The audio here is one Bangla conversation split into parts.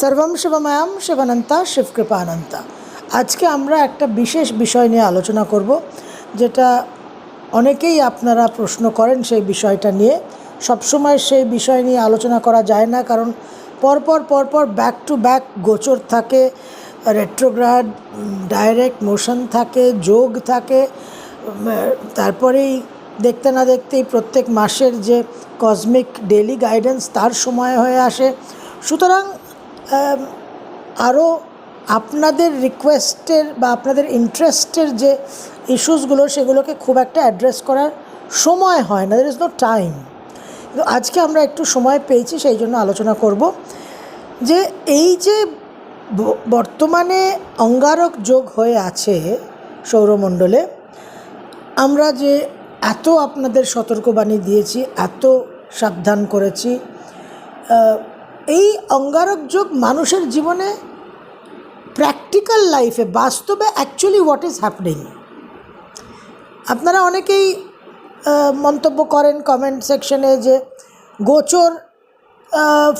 সর্বম শিবময়াম শিবানন্তা শিবকৃপানন্তা। আজকে আমরা একটা বিশেষ বিষয় নিয়ে আলোচনা করব, যেটা অনেকেই আপনারা প্রশ্ন করেন সেই বিষয়টা নিয়ে। সবসময় সেই বিষয় নিয়ে আলোচনা করা যায় না, কারণ পরপর পরপর ব্যাক টু ব্যাক গোচর থাকে রেট্রোগ্রাড ডাইরেক্ট মোশন থাকে, যোগ থাকে তারপরেই দেখতে না দেখতেই প্রত্যেক মাসের যে কসমিক ডেলি গাইডেন্স তার সময় হয়ে আসে। সুতরাং আরও আপনাদের রিকোয়েস্টের বা আপনাদের ইন্টারেস্টের যে ইস্যুসগুলো সেগুলোকে খুব একটা অ্যাড্রেস করার সময় হয় না। দের ইজ নো টাইম কিন্তু আজকে আমরা একটু সময় পেয়েছি, সেই জন্য আলোচনা করব যে এই যে বর্তমানে অঙ্গারক যোগ হয়ে আছে সৌরমণ্ডলে, আমরা যে এত আপনাদের সতর্কবাণী দিয়েছি, এত সাবধান করেছি এই অঙ্গারক যোগ মানুষের জীবনে প্র্যাকটিক্যাল লাইফে বাস্তবে অ্যাকচুয়ালি হোয়াট ইজ হ্যাপনিং আপনারা অনেকেই মন্তব্য করেন কমেন্ট সেকশনে যে গোচর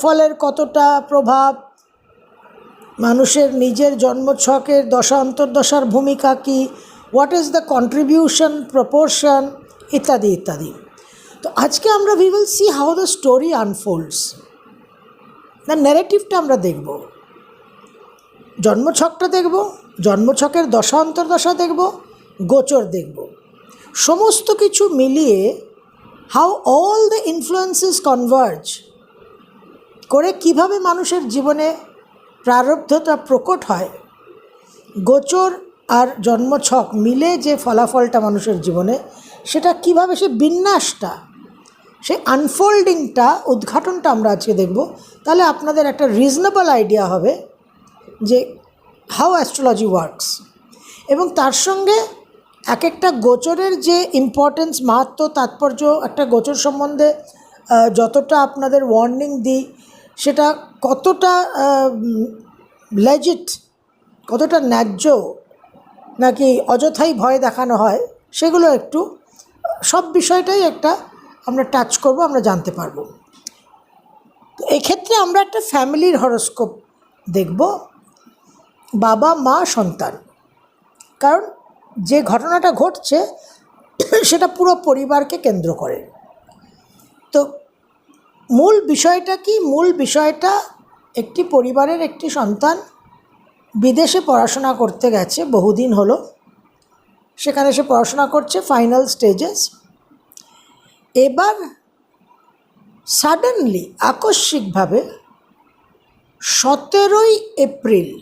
ফলের কতটা প্রভাব, মানুষের নিজের জন্মছকের দশা, অন্তর্দশার ভূমিকা কী what is the contribution proportion ইত্যাদি ইত্যাদি। তো আজকে আমরা we will see how the story unfolds না ন্যারেটিভটা আমরা দেখব। জন্মছকটা দেখব, জন্মছকের দশা, অন্তর্দশা দেখব, গোচর দেখব। সমস্ত কিছু মিলিয়ে how all the influences converge করে কীভাবে মানুষের জীবনে প্রারব্ধতা প্রকট হয়, গোচর আর জন্মছক মিলে যে ফলাফলটা মানুষের জীবনে, সেটা কীভাবে সে বিন্যাসটা সেই আনফোল্ডিংটা উদ্ঘাটনটা আমরা আজকে দেখব তাহলে আপনাদের একটা রিজনেবল আইডিয়া হবে যে হাউ অ্যাস্ট্রোলজি ওয়ার্কস এবং তার সঙ্গে এক একটা গোচরের যে ইম্পর্টেন্স মাহাত্ম, তাৎপর্য, একটা গোচর সম্বন্ধে যতটা আপনাদের ওয়ার্নিং দিই, সেটা কতটা লেজিট কতটা ন্যায্য, নাকি অযথাই ভয় দেখানো হয়, সেগুলো একটু, সব বিষয়টাই একটা আমরা টাচ করব, আমরা জানতে পারব। তো এক্ষেত্রে আমরা একটা ফ্যামিলির হরস্কোপ দেখব। বাবা, মা, সন্তান। কারণ যে ঘটনাটা ঘটছে, সেটা পুরো পরিবারকে কেন্দ্র করে। তো মূল বিষয়টা কি? মূল বিষয়টা একটি পরিবারের একটি সন্তান বিদেশে পড়াশোনা করতে গেছে, বহুদিন হলো। সেখানে সে পড়াশোনা করছে, ফাইনাল স্টেজেস। এবার সাডেনলি আকস্মিকভাবে সতেরোই এপ্রিল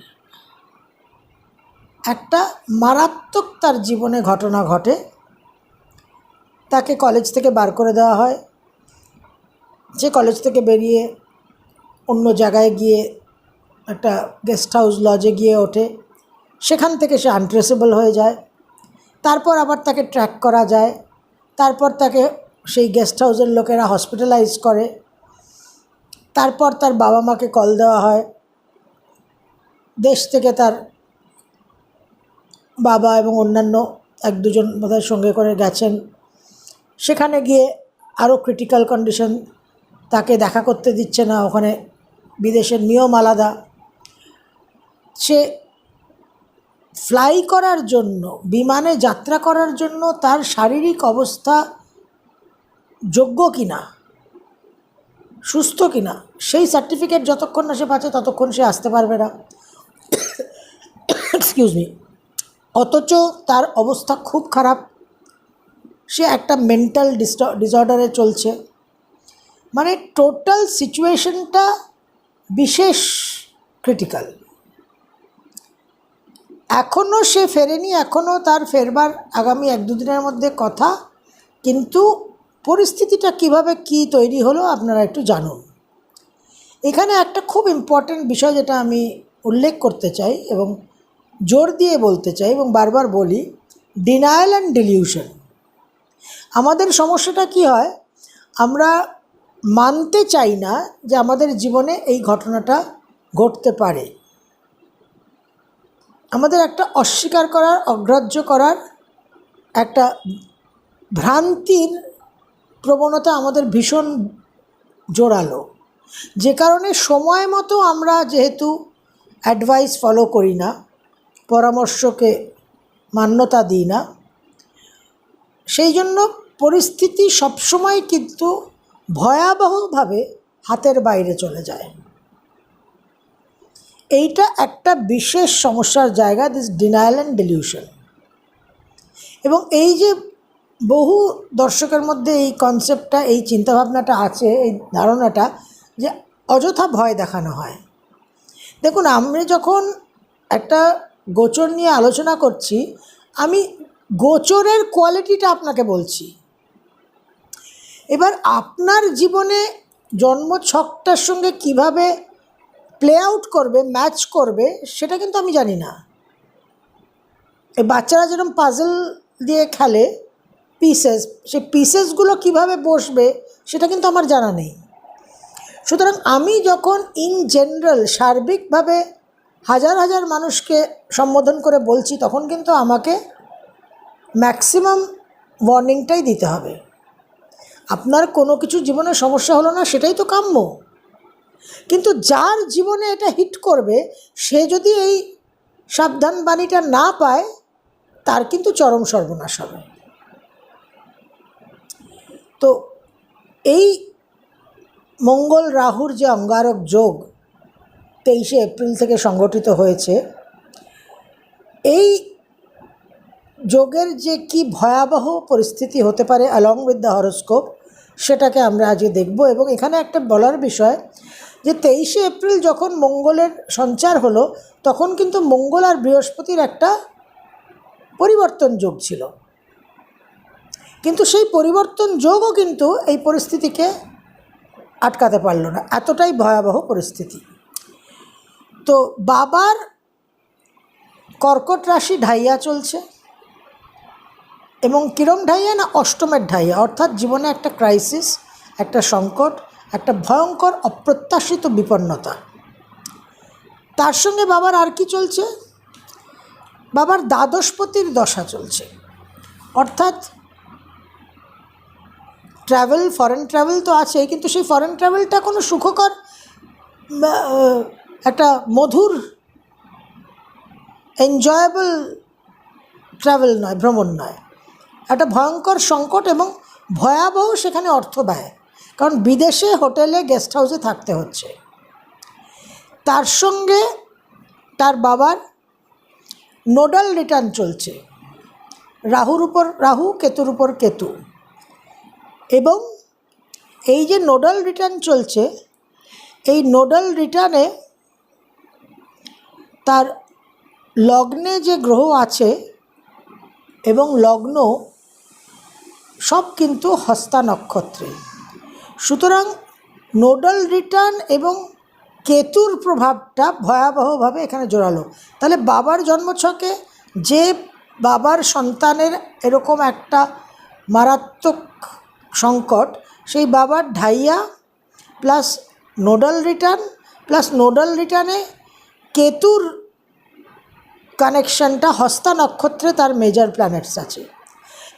একটা মারাত্মক তার জীবনে ঘটনা ঘটে। তাকে কলেজ থেকে বার করে দেওয়া হয়। যে কলেজ থেকে বেরিয়ে অন্য জায়গায় গিয়ে একটা গেস্ট হাউস লজে গিয়ে ওঠে। সেখান থেকে সে আনট্রেসেবল হয়ে যায়। তারপর আবার তাকে ট্র্যাক করা যায়। তারপর তাকে সেই গেস্ট হাউসের লোকেরা হসপিটালাইজ করে। তারপর তার বাবা মাকে কল দেওয়া হয়। দেশ থেকে তার বাবা এবং অন্যান্য এক দুজন বোধহয় সঙ্গে করে গেছেন। সেখানে গিয়ে আরও ক্রিটিক্যাল কন্ডিশন তাকে দেখা করতে দিচ্ছে না। ওখানে বিদেশের নিয়ম আলাদা। সে ফ্লাই করার জন্য, বিমানে যাত্রা করার জন্য তার শারীরিক অবস্থা যোগ্য কি না সুস্থ কি না সেই সার্টিফিকেট যতক্ষণ না সে পাচ্ছে, ততক্ষণ সে আসতে পারবে না। এক্সকিউজ মি অথচ তার অবস্থা খুব খারাপ। সে একটা মেন্টাল ডিসঅর্ডারে চলছে। মানে টোটাল সিচুয়েশনটা বিশেষ ক্রিটিক্যাল এখনও সে ফেরেনি এখনও তার ফেরবার আগামী এক দুদিনের মধ্যে কথা। কিন্তু পরিস্থিতিটা কীভাবে কি তৈরি হলো আপনারা একটু জানুন। এখানে একটা খুব ইম্পর্ট্যান্ট বিষয় যেটা আমি উল্লেখ করতে চাই এবং জোর দিয়ে বলতে চাই এবং বারবার বলি ডিনায়াল অ্যান্ড ডিলিউশন আমাদের সমস্যাটা কি হয়, আমরা মানতে চাই না যে আমাদের জীবনে এই ঘটনাটা ঘটতে পারে। আমাদের একটা অস্বীকার করার, অগ্রাহ্য করার একটা ভ্রান্তির প্রবণতা আমাদের ভীষণ জোরালো। যে কারণে সময় মতো আমরা যেহেতু অ্যাডভাইস ফলো করি না, পরামর্শকে মান্যতা দিই না, সেই জন্য পরিস্থিতি সবসময় কিন্তু ভয়াবহভাবে হাতের বাইরে চলে যায়। এইটা একটা বিশেষ সমস্যার জায়গা দিস ডিনায়াল অ্যান্ড ডেলিউশন এবং এই যে বহু দর্শকের মধ্যে এই কনসেপ্টটা এই চিন্তাভাবনাটা আছে, এই ধারণাটা যে অযথা ভয় দেখানো হয়। দেখুন, আমি যখন একটা গোচর নিয়ে আলোচনা করছি, আমি গোচরের কোয়ালিটিটা আপনাকে বলছি। এবার আপনার জীবনে জন্ম ছকটার সঙ্গে কীভাবে প্লে আউট করবে ম্যাচ করবে, সেটা কিন্তু আমি জানি না। এই বাচ্চারা যেরকম পাজল দিয়ে খেলে পিসেস সেই পিসেসগুলো কীভাবে বসবে, সেটা কিন্তু আমার জানা নেই। সুতরাং আমি যখন ইন জেনারেল সার্বিকভাবে হাজার হাজার মানুষকে সম্বোধন করে বলছি, তখন কিন্তু আমাকে ম্যাক্সিমাম ওয়ার্নিংটাই দিতে হবে। আপনার কোনো কিছু জীবনে সমস্যা হলো না, সেটাই তো কাম্য। কিন্তু যার জীবনে এটা হিট করবে, সে যদি এই সাবধান বাণীটা না পায়, তার কিন্তু চরম সর্বনাশ হবে। তো এই মঙ্গল রাহুর যে অঙ্গারক যোগ তেইশে এপ্রিল থেকে সংগঠিত হয়েছে, এই যোগের যে কি ভয়াবহ পরিস্থিতি হতে পারে অ্যালং উইথ দ্য হরস্কোপ সেটাকে আমরা আজকে দেখব। এবং এখানে একটা বলার বিষয় যে তেইশে এপ্রিল যখন মঙ্গলের সঞ্চার হলো, তখন কিন্তু মঙ্গল আর বৃহস্পতির একটা পরিবর্তন যোগ ছিল। কিন্তু সেই পরিবর্তন যোগও কিন্তু এই পরিস্থিতিকে আটকাতে পারল না। এতটাই ভয়াবহ পরিস্থিতি। তো বাবার কর্কট রাশি ঢাইয়া চলছে এবং কিরম ঢাইয়া না অষ্টমের ঢাইয়া? অর্থাৎ জীবনে একটা ক্রাইসিস একটা সংকট, একটা ভয়ঙ্কর, অপ্রত্যাশিত বিপন্নতা। তার সঙ্গে বাবার আর কি চলছে? বাবার দ্বাদশপতির দশা চলছে। অর্থাৎ ট্রাভেল ফরেন ট্রাভেল তো আছে কিন্তু সেই ফরেন ট্রাভেলটা কোনো সুখকর একটা মধুর এনজয়েবল ট্রাভেল নয়, ভ্রমণ নয়। একটা ভয়ঙ্কর সংকট এবং ভয়াবহ সেখানে অর্থ ব্যয়, কারণ বিদেশে হোটেলে গেস্ট হাউসে থাকতে হচ্ছে। তার সঙ্গে তার বাবার নোডাল রিটার্ন চলছে। রাহুর উপর, রাহু, কেতুর উপর কেতু। এবং এই যে নোডাল রিটার্ন চলছে, এই নোডাল রিটার্নে তার লগ্নে যে গ্রহ আছে এবং লগ্ন সব কিন্তু হস্তা নক্ষত্রে। সুতরাং নোডাল রিটার্ন এবং কেতুর প্রভাবটা ভয়াবহভাবে এখানে জোরালো। তাহলে বাবার জন্মছকে যে বাবার সন্তানের এরকম একটা মারাত্মক সংকট, সেই বাবার ঢাইয়া plus nodal return plus nodal রিটার্নে কেতুর কানেকশনটা হস্তা নক্ষত্রে তার মেজর প্ল্যানেটস আছে।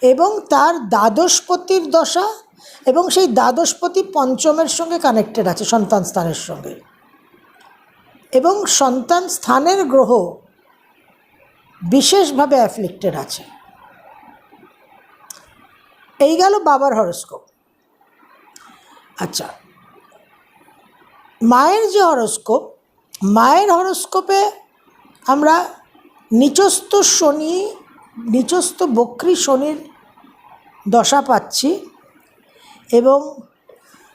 এবং তার দ্বাদশপতির দশা এবং সেই দ্বাদশপতি পঞ্চমের সঙ্গে কানেক্টেড আছে, সন্তান স্থানের সঙ্গে। এবং সন্তান স্থানের গ্রহ বিশেষভাবে অ্যাফ্লিক্টেড আছে। এই গেল বাবার হরস্কোপ। আচ্ছা মায়ের যে হরস্কোপ, মায়ের হরস্কোপে আমরা নিচস্থ শনি, নিচস্থ বক্রী শনির দশা পাচ্ছি এবং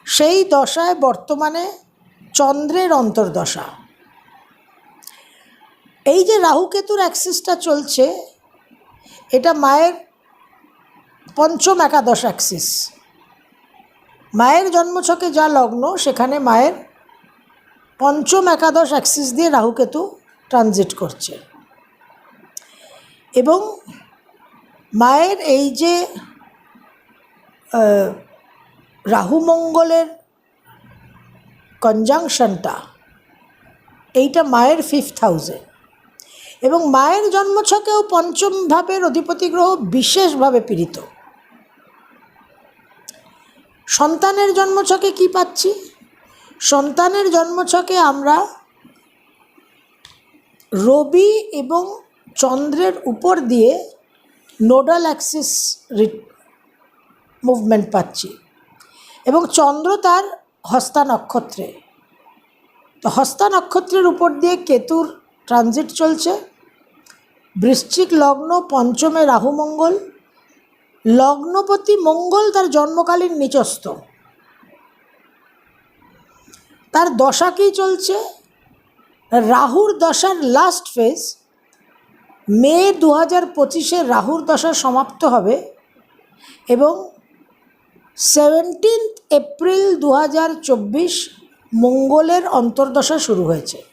সেই দশায় বর্তমানে চন্দ্রের অন্তর্দশা। এই যে রাহুকেতুর অ্যাক্সিসটা চলছে, এটা মায়ের পঞ্চম একাদশ অ্যাক্সিস মায়ের জন্মছকে যা লগ্ন, সেখানে মায়ের পঞ্চম একাদশ অ্যাক্সিস দিয়ে রাহুকেতু ট্রানজিট করছে। এবং মায়ের এই যে রাহু মঙ্গলের কনজাংশনটা এইটা মায়ের ফিফথ হাউসে এবং মায়ের জন্মছকেও পঞ্চম ভাবের অধিপতি গ্রহ বিশেষভাবে পীড়িত। সন্তানের জন্মছকে কি পাচ্ছি? সন্তানের জন্মছকে আমরা রবি এবং চন্দ্রের উপর দিয়ে নোডাল অ্যাক্সিস মুভমেন্ট পাচ্ছি এবং চন্দ্র তার হস্তা নক্ষত্রে। তো হস্তা নক্ষত্রের উপর দিয়ে কেতুর ট্রানজিট চলছে। বৃশ্চিক লগ্ন পঞ্চমে রাহু মঙ্গল। লগ্নপতি মঙ্গল তার জন্মকালীন নিচস্থ। তার দশা কী চলছে? রাহুর দশার লাস্ট ফেজ মে দু হাজার পঁচিশে রাহুর দশা সমাপ্ত হবে এবং সেভেন্টিন্থ এপ্রিল দু হাজার চব্বিশ মঙ্গলের অন্তর্দশা শুরু হয়েছে।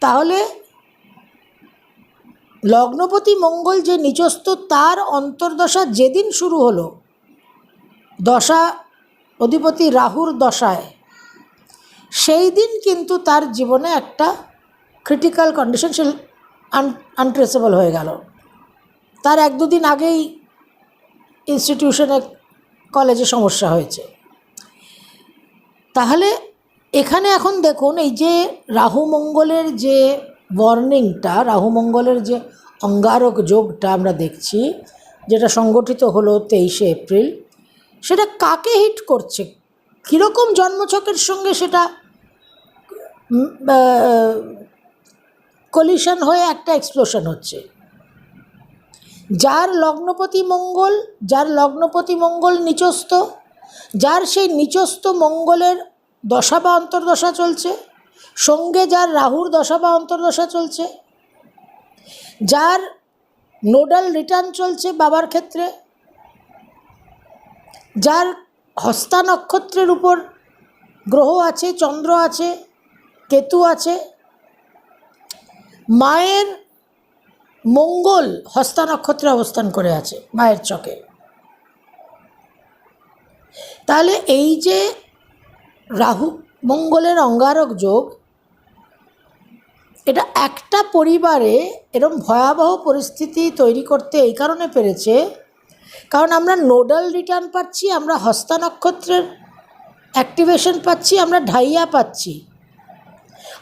তাহলে লগ্নপতি মঙ্গল যে নিচস্থ তার অন্তর্দশা যেদিন শুরু হলো, দশা অধিপতি রাহুর দশায়, সেই দিন কিন্তু তার জীবনে একটা ক্রিটিক্যাল কন্ডিশন সে আনট্রেসেবল হয়ে গেল। তার এক দুদিন আগেই ইনস্টিটিউশনে কলেজে সমস্যা হয়েছে। তাহলে এখানে এখন দেখুন, এই যে রাহু মঙ্গলের যে ওয়ার্নিংটা রাহুমঙ্গলের যে অঙ্গারক যোগটা আমরা দেখছি, যেটা সংগঠিত হলো তেইশে এপ্রিল, সেটা কাকে হিট করছে? কীরকম জন্মছকের সঙ্গে সেটা কলিশন হয়ে একটা এক্সপ্লোশন হচ্ছে? যার লগ্নপতি মঙ্গল, যার লগ্নপতি মঙ্গল নিচস্থ, যার সেই নিচস্থ মঙ্গলের দশা বা অন্তর্দশা চলছে সঙ্গে যার রাহুর দশা বা অন্তর্দশা চলছে, যার নোডাল রিটার্ন চলছে বাবার ক্ষেত্রে, যার হস্তা নক্ষত্রের উপর গ্রহ আছে, চন্দ্র আছে, কেতু আছে, মায়ের মঙ্গল হস্তা নক্ষত্রে অবস্থান করে আছে, মায়ের চকে। তাহলে এই যে রাহু মঙ্গলের অঙ্গারক যোগ এটা একটা পরিবারে এরম ভয়াবহ পরিস্থিতি তৈরি করতে এই কারণে পেরেছে। কারণ আমরা নোডাল রিটার্ন পাচ্ছি, আমরা হস্তা নক্ষত্রের অ্যাক্টিভেশন পাচ্ছি, আমরা ঢাইয়া পাচ্ছি।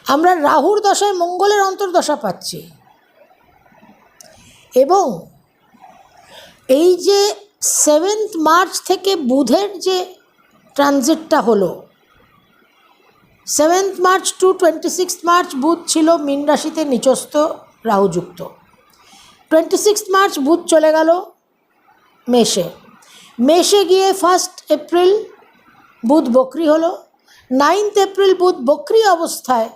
আমরা রাহুর দশায় মঙ্গলের অন্তর্দশা পাচ্ছি। এবং এই যে সেভেন্থ মার্চ থেকে বুধের যে ট্রানজিটটা হলো seventh March to twenty six March বুধ ছিল মীন রাশিতে নিচস্থ রাহুযুক্ত। টোয়েন্টি সিক্স মার্চ বুধ চলে গেল মেষে। মেষে গিয়ে ফার্স্ট এপ্রিল বুধ বকরি হলো। নাইনথ এপ্রিল বুধ বকরি অবস্থায়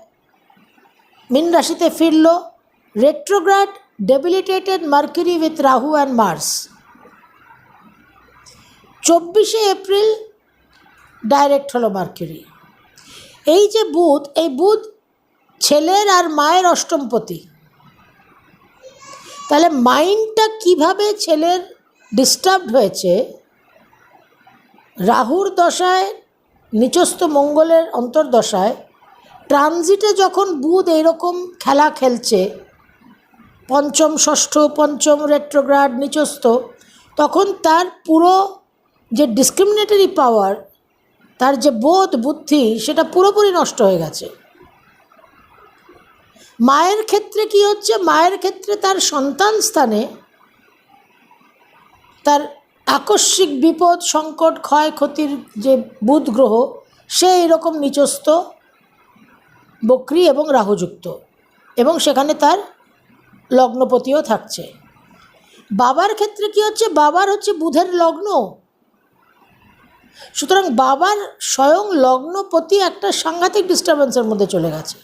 মীন রাশিতে ফিরল। Retrograde debilitated Mercury with Rahu and Mars. চব্বিশে এপ্রিল ডাইরেক্ট হলো মার্কিউরি। এই যে বুধ, এই বুধ ছেলের আর মায়ের অষ্টমপতি। তাহলে মাইন্ডটা কীভাবে ছেলের ডিস্টার্ব হয়েছে? রাহুর দশায়, নিচস্থ মঙ্গলের অন্তর্দশায়, ট্রানজিটে যখন বুধ এইরকম খেলা খেলছে, পঞ্চম, ষষ্ঠ, পঞ্চম রেট্রোগ্রাড নিচস্থ, তখন তার পুরো যে ডিসক্রিমিনেটরি পাওয়ার তার যে বোধ বুদ্ধি, সেটা পুরোপুরি নষ্ট হয়ে গেছে। মায়ের ক্ষেত্রে কি হচ্ছে? মায়ের ক্ষেত্রে তার সন্তান স্থানে তার আকস্মিক বিপদ, সংকট ক্ষয়ক্ষতির যে বুধ গ্রহ, সে এরকম নিচস্থ, বক্রি এবং রাহুযুক্ত। এবং সেখানে তার লগ্নপতিও থাকছে। বাবার ক্ষেত্রে কি হচ্ছে? বাবার হচ্ছে বুধের লগ্ন। সুতরাং বাবার স্বয়ং লগ্নপতি একটা সাংঘাতিক ডিস্টারবেন্সের মধ্যে চলে গেছে।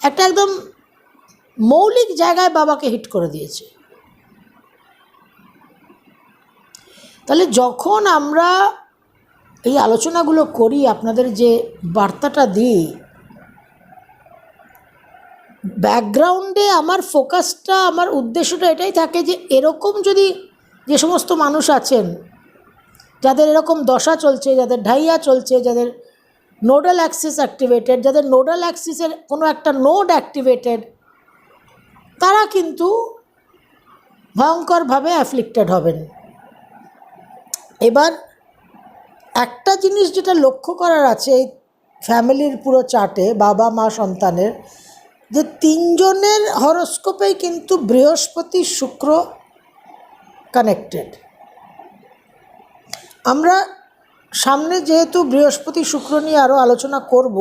একটা একদম মৌলিক জায়গায় বাবাকে হিট করে দিয়েছে। তাহলে যখন আমরা এই আলোচনাগুলো করি, আপনাদের যে বার্তাটা দিই ব্যাকগ্রাউন্ডে আমার ফোকাসটা আমার উদ্দেশ্যটা এটাই থাকে যে, এরকম যদি যে সমস্ত মানুষ আছেন যাদের এরকম দশা চলছে, যাদের ঢাইয়া চলছে, যাদের নোডাল অ্যাক্সিস অ্যাক্টিভেটেড যাদের নোডাল অ্যাক্সিসের কোনো একটা নোড অ্যাক্টিভেটেড তারা কিন্তু ভয়ঙ্করভাবে অ্যাফ্লিক্টেড হবেন। এবার একটা জিনিস যেটা লক্ষ্য করার আছে এই ফ্যামিলির পুরো চার্টে বাবা, মা, সন্তানের, যে তিনজনের হরস্কোপেই কিন্তু বৃহস্পতি, শুক্র কানেক্টেড আমরা সামনে যেহেতু বৃহস্পতি শুক্র নিয়ে আরও আলোচনা করব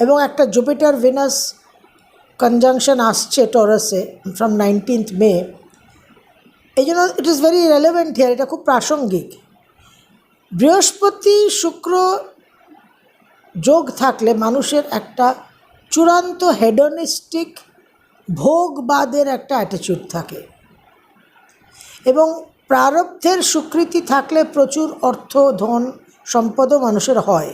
এবং একটা জুপিটার ভিনাস কনজাংশন আসছে টরাসে ফ্রম নাইনটিন্থ মে এই জন্য it is very relevant here এটা খুব প্রাসঙ্গিক। বৃহস্পতি শুক্র যোগ থাকলে মানুষের একটা চূড়ান্ত হেডনিস্টিক ভোগবাদের একটা অ্যাটিচিউড থাকে। এবং প্রারব্ধের স্বীকৃতি থাকলে প্রচুর অর্থ, ধন, সম্পদও মানুষের হয়।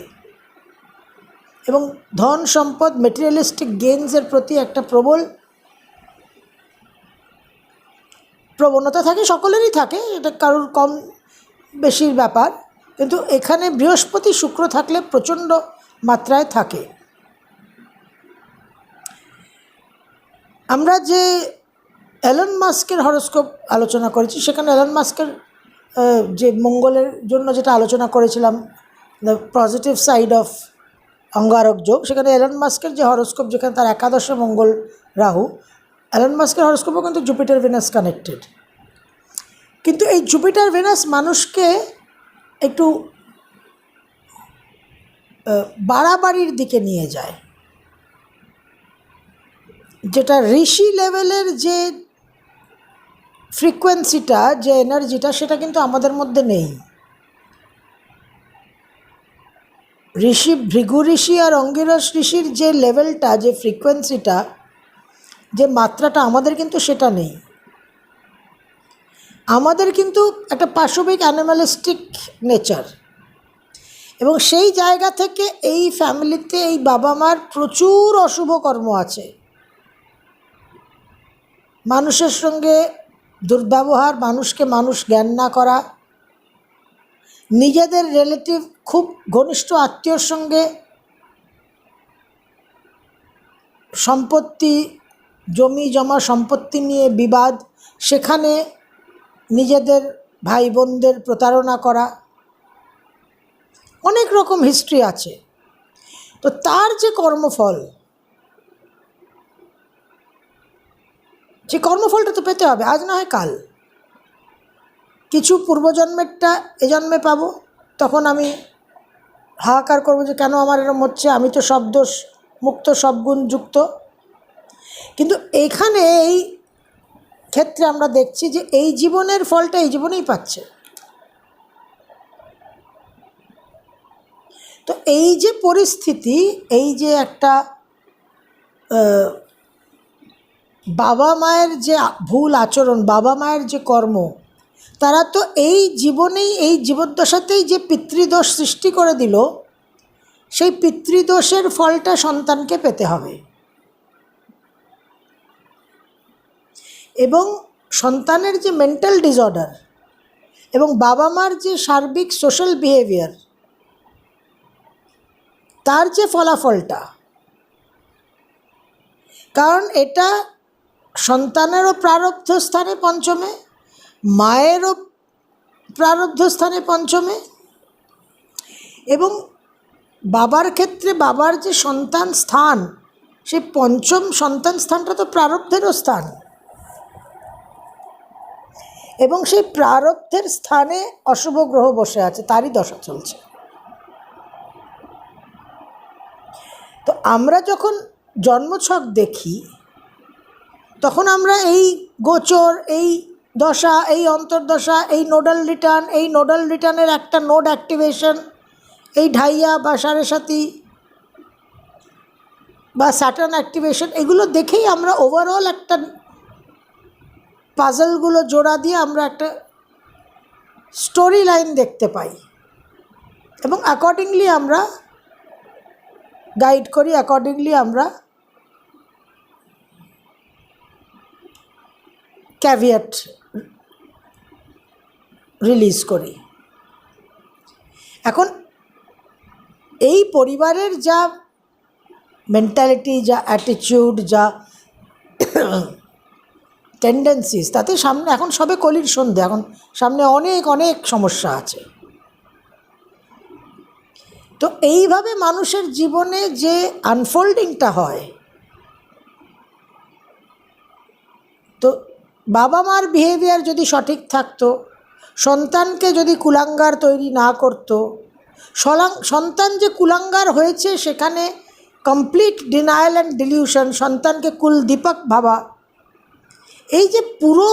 এবং ধন, সম্পদ মেটেরিয়ালিস্টিক গেমসের প্রতি একটা প্রবল প্রবণতা থাকে, সকলেরই থাকে, এটা কারোর কম বেশির ব্যাপার। কিন্তু এখানে বৃহস্পতি শুক্র থাকলে প্রচণ্ড মাত্রায় থাকে। আমরা যে অ্যালন মাস্কের হরস্কোপ আলোচনা করেছি। সেখানে অ্যালন মাস্কের যে মঙ্গলের জন্য যেটা আলোচনা করেছিলাম দ্য পজিটিভ সাইড অফ অঙ্গারক যোগ, সেখানে অ্যালন মাস্কের যে হরস্কোপ, যেখানে তার একাদশে মঙ্গল রাহু অ্যালন মাস্কের হরস্কোপও কিন্তু জুপিটার ভেনাস কানেক্টেড। কিন্তু এই জুপিটার ভেনাস মানুষকে একটু বাড়াবাড়ির দিকে নিয়ে যায়। যেটা ঋষি লেভেলের যে ফ্রিকোয়েন্সিটা, যে এনার্জিটা, সেটা কিন্তু আমাদের মধ্যে নেই। ঋষি, ভৃগু ঋষি আর অঙ্গিরস ঋষির যে লেভেলটা, যে ফ্রিকোয়েন্সিটা, যে মাত্রাটা, আমাদের কিন্তু সেটা নেই। আমাদের কিন্তু একটা পাশবিক অ্যানিমালিস্টিক নেচার এবং সেই জায়গা থেকে এই ফ্যামিলিতে এই বাবা মার প্রচুর অশুভ কর্ম আছে। মানুষের সঙ্গে দুর্ব্যবহার, মানুষকে মানুষ জ্ঞান না করা, নিজেদের রিলেটিভ খুব ঘনিষ্ঠ আত্মীয়র সঙ্গে সম্পত্তি, জমি জমা সম্পত্তি নিয়ে বিবাদ, সেখানে নিজেদের ভাই বোনদের প্রতারণা করা, অনেক রকম হিস্ট্রি আছে। তো তার যে কর্মফল যে কর্মফলটা তো পেতে হবে, আজ না হয় কাল। কিছু পূর্বজন্মেরটা এ জন্মে পাবো, তখন আমি হাহাকার করব যে কেন আমার এরম হচ্ছে, আমি তো সব দোষ, মুক্ত সব গুণ যুক্ত। কিন্তু এখানে এই ক্ষেত্রে আমরা দেখছি যে এই জীবনের ফলটা এই জীবনেই পাচ্ছে। তো এই যে পরিস্থিতি, এই যে একটা বাবা মায়ের যে ভুল আচরণ, বাবা মায়ের যে কর্ম, তারা তো এই জীবনেই, এই জীবদ্দশাতেই যে পিতৃদোষ সৃষ্টি করে দিল, সেই পিতৃদোষের ফলটা সন্তানকে পেতে হবে। এবং সন্তানের যে মেন্টাল ডিসঅর্ডার এবং বাবা মার যে সার্বিক সোশ্যাল বিহেভিয়ার তার যে ফলাফলটা, কারণ এটা সন্তানেরও প্রারব্ধ স্থানে পঞ্চমে, মায়েরও প্রারব্ধ স্থানে পঞ্চমে এবং বাবার ক্ষেত্রে বাবার যে সন্তান স্থান সেই পঞ্চম সন্তান স্থানটা তো প্রারব্ধেরও স্থান। এবং সেই প্রারব্ধের স্থানে অশুভ গ্রহ বসে আছে, তারই দশা চলছে। তো আমরা যখন জন্মছক দেখি তখন আমরা এই গোচর, এই দশা, এই অন্তর্দশা, এই নোডাল রিটার্ন, এই নোডাল রিটার্নের একটা নোড অ্যাক্টিভেশন, এই ঢাইয়া বা সাড়ে সাথী বা স্যাটার্ন অ্যাক্টিভেশন, এগুলো দেখেই আমরা ওভারঅল একটা পাজলগুলো জোড়া দিয়ে আমরা একটা স্টোরি লাইন দেখতে পাই। এবং অ্যাকর্ডিংলি আমরা গাইড করি অ্যাকর্ডিংলি আমরা ক্যাভিয়েট রিলিজ করি। এখন এই পরিবারের যা মেন্টালিটি যা অ্যাটিটিউড যা টেন্ডেন্সিস তাতে সামনে এখন সবে কলির সন্ধে, এখন সামনে অনেক অনেক সমস্যা আছে। তো এইভাবে মানুষের জীবনে যে আনফোল্ডিংটা হয়, তো বাবা মার বিহেভিয়ার যদি সঠিক থাকতো, সন্তানকে যদি কুলাঙ্গার তৈরি না করতো সন্তান যে কুলাঙ্গার হয়েছে সেখানে কমপ্লিট ডিনায়াল অ্যান্ড ডিলিউশন সন্তানকে কুলদীপক ভাবা, এই যে পুরো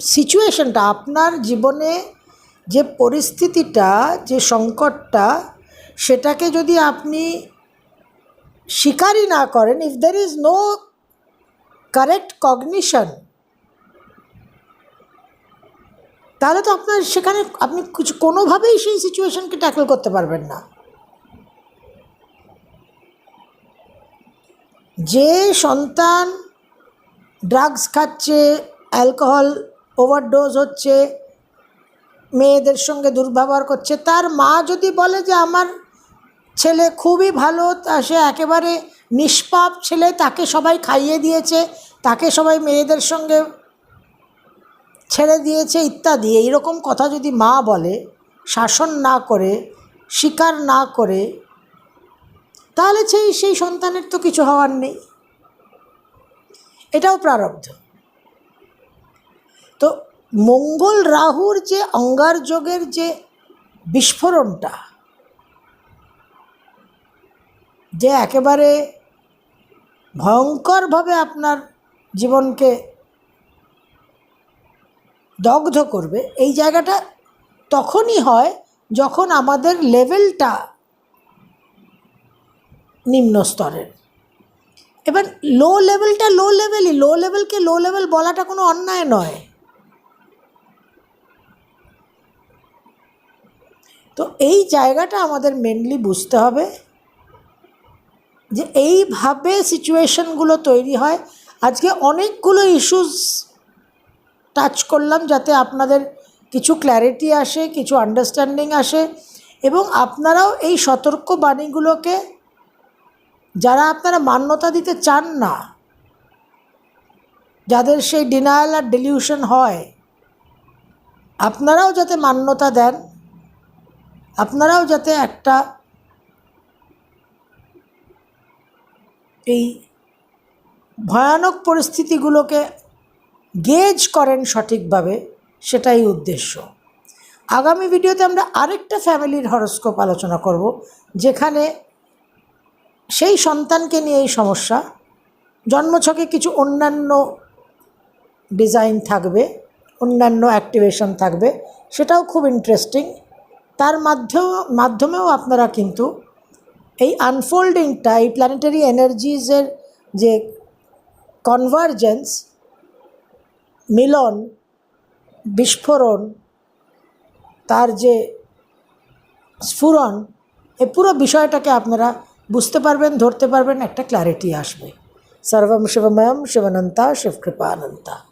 সিচুয়েশনটা আপনার জীবনে যে পরিস্থিতিটা, যে সংকটটা, সেটাকে যদি আপনি স্বীকারই না করেন if there is no correct cognition তাহলে তো আপনার সেখানে আপনি কিছু কোনোভাবেই সেই সিচুয়েশনকে ট্যাকল করতে পারবেন না। যে সন্তান ড্রাগস খাচ্ছে অ্যালকোহল ওভারডোজ হচ্ছে, মেয়েদের সঙ্গে দুর্ব্যবহার করছে, তার মা যদি বলে যে আমার ছেলে খুবই ভালো, তা সে একেবারে নিষ্পাপ ছেলে, তাকে সবাই খাইয়ে দিয়েছে, তাকে সবাই মেয়েদের সঙ্গে ছেড়ে দিয়েছে ইত্যাদি। এইরকম কথা যদি মা বলে, শাসন না করে স্বীকার না করে, তাহলে সেই সেই সন্তানের তো কিছু হওয়ার নেই। এটাও প্রারব্ধ। তো মঙ্গল রাহুর যে অঙ্গার যোগের যে বিস্ফোরণটা, যে একেবারে ভয়ঙ্করভাবে আপনার জীবনকে দগ্ধ করবে, এই জায়গাটা তখনই হয় যখন আমাদের লেভেলটা নিম্ন স্তরের। এবার লো লেভেলটা লো লেভেলই লো লেভেলকে লো লেভেল বলাটা কোনো অন্যায় নয়। তো এই জায়গাটা আমাদের মেনলি বুঝতে হবে যে এইভাবে সিচুয়েশনগুলো তৈরি হয়। আজকে অনেকগুলো ইস্যুস টাচ করলাম যাতে আপনাদের কিছু ক্ল্যারিটি আসে, কিছু আন্ডারস্ট্যান্ডিং আসে এবং আপনারাও এই সতর্ক বাণীগুলোকে যারা আপনারা মান্যতা দিতে চান না, যাদের সেই ডিনায়াল আর ডেলিউশন হয়, আপনারাও যাতে মান্যতা দেন, আপনারাও যাতে একটা এই ভয়ানক পরিস্থিতিগুলোকে গেজ করেন সঠিকভাবে, সেটাই উদ্দেশ্য। আগামী ভিডিওতে আমরা আরেকটা ফ্যামিলির হরস্কোপ আলোচনা করব, যেখানে সেই সন্তানকে নিয়ে এই সমস্যা, জন্মছকে কিছু অন্যান্য ডিজাইন থাকবে, অন্যান্য অ্যাক্টিভেশন থাকবে, সেটাও খুব ইন্টারেস্টিং। তার মাধ্যমেও মাধ্যমেও আপনারা কিন্তু এই আনফোল্ডিংটা, এই প্ল্যানেটারি এনার্জিজের যে কনভার্জেন্স মিলন, বিস্ফোরণ, তার যে স্ফুরণ এই পুরো বিষয়টাকে আপনারা বুঝতে পারবেন, ধরতে পারবেন, একটা ক্ল্যারিটি আসবে। সর্বম শিবময়ম শিবানন্তা শিবকৃপানন্তা।